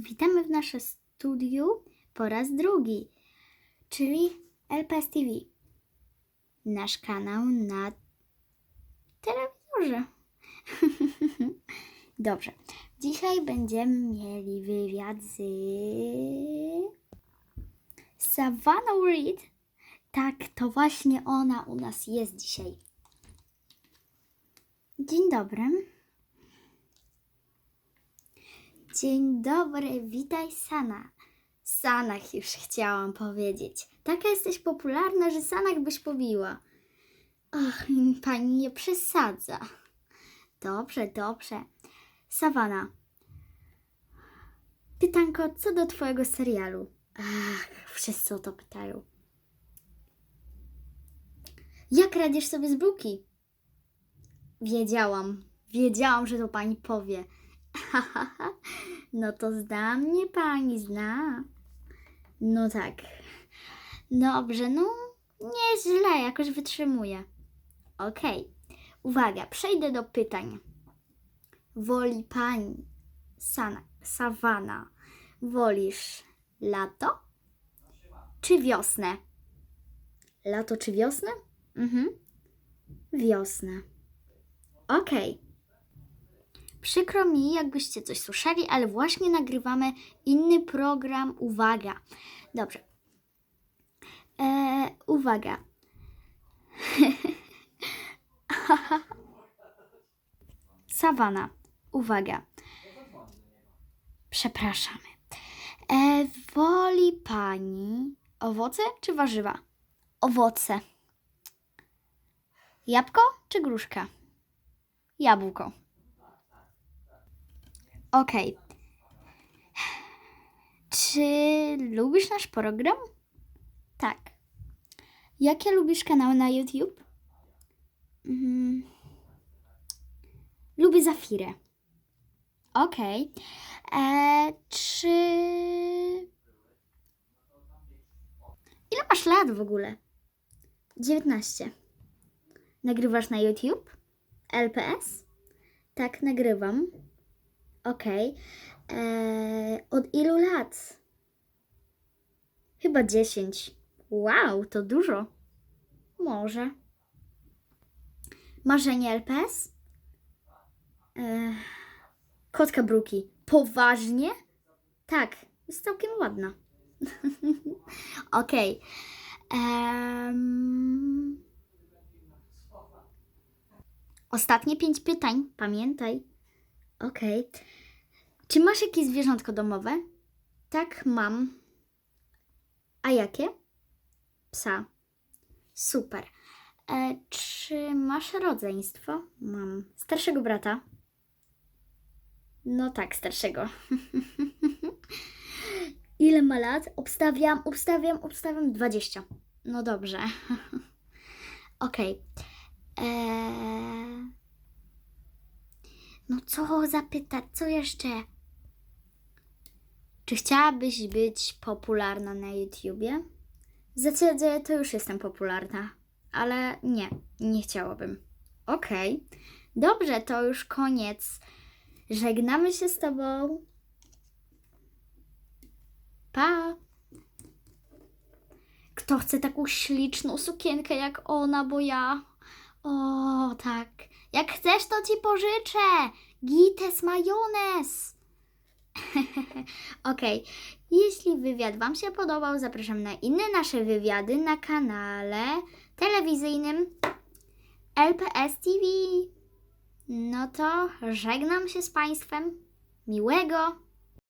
Witamy w naszym studiu po raz drugi, czyli LPS TV. Nasz kanał na telewizorze. Dobrze. Dzisiaj będziemy mieli wywiad z Savannah Reed. Tak, to właśnie ona u nas jest dzisiaj. Dzień dobry. Dzień dobry, witaj Sana. Sanach już chciałam powiedzieć. Taka jesteś popularna, że Sanach byś pobiła. Ach, pani nie przesadza. Dobrze, dobrze. Sawana. Pytanko, co do twojego serialu? Ach, wszyscy o to pytają. Jak radzisz sobie z Bruki? Wiedziałam, wiedziałam, że to pani powie. no to zna mnie pani, zna. No tak. Dobrze, no nie źle, jakoś wytrzymuję. Okej. Uwaga, przejdę do pytań. Woli pani sana, sawana, wolisz lato czy wiosnę? Lato czy wiosnę? Mhm. Wiosnę. Okej. Przykro mi, jakbyście coś słyszeli, ale właśnie nagrywamy inny program. Uwaga. Dobrze. Eee, uwaga. Sawana. Uwaga. Przepraszamy. E, woli pani owoce czy warzywa? Owoce. Jabłko czy gruszka? Jabłko. Okej. Czy lubisz nasz program? Tak. Jakie lubisz kanały na YouTube? Mm. Lubię Zafirę. Okej. E, Czy... Ile masz lat w ogóle? 19. Nagrywasz na YouTube? LPS? Tak, nagrywam. Okej. Eee, od ilu lat? Chyba 10. Wow, to dużo. Może. Marzenie LPS? Eee, kotka Bruki. Poważnie? Tak, jest całkiem ładna. Okej. Em, Ostatnie pięć pytań, pamiętaj. Okej. Czy masz jakieś zwierzątko domowe? Tak, mam. A jakie? Psa. Super. E, czy masz rodzeństwo? Mam. Starszego brata? No tak, starszego. Ile ma lat? Obstawiam, obstawiam, obstawiam 20. No dobrze. Okej. Eee... No co zapytać, co jeszcze? Czy chciałabyś być popularna na YouTubie? Zasadzie to już jestem popularna, ale nie, nie chciałabym. Okej, dobrze, to już koniec. Żegnamy się z Tobą. Pa! Kto chce taką śliczną sukienkę jak ona, bo ja. O, tak. Jak chcesz, to ci pożyczę. Gites majonez. Okej. Jeśli wywiad Wam się podobał, zapraszam na inne nasze wywiady na kanale telewizyjnym LPS TV. No to żegnam się z Państwem. Miłego